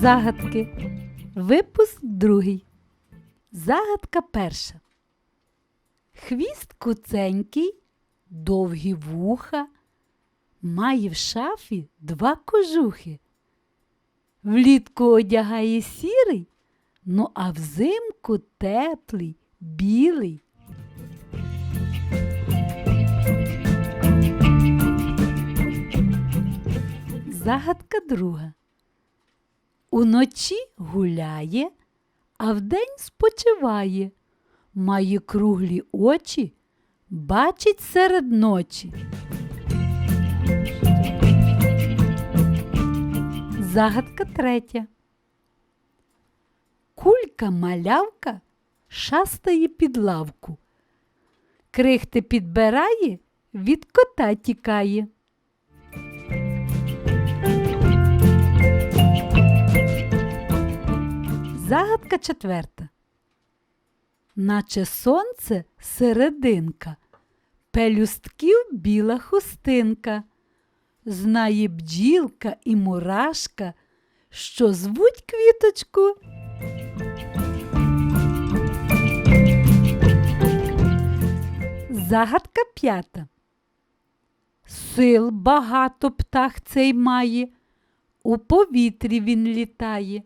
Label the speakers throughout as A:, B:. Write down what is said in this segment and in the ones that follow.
A: Загадки. Випуск другий. Загадка перша. Хвіст куценький, довгі вуха, має в шафі два кожухи. Влітку одягає сірий, ну а взимку теплий, білий. Загадка друга. Уночі гуляє, а вдень спочиває. Має круглі очі, бачить серед ночі. Загадка третя. Кулька малявка шастає під лавку. Крихти підбирає, від кота тікає. Загадка четверта. Наче сонце серединка, пелюстків біла хустинка. Знає бджілка і мурашка, що звуть квіточку. Загадка п'ята. Сил багато птах цей має, у повітрі він літає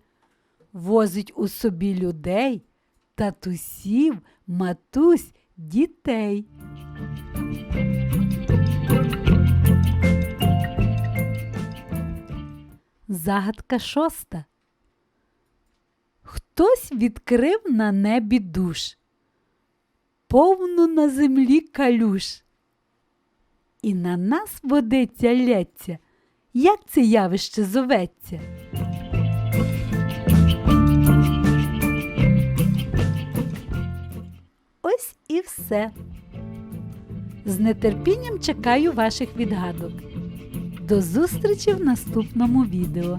A: возить у собі людей, татусів, матусь, дітей. Загадка шоста. Хтось відкрив на небі душ, повну на землі калюш. І на нас водиця лється, як це явище зоветься. Ось і все. З нетерпінням чекаю ваших відгадок. До зустрічі в наступному відео.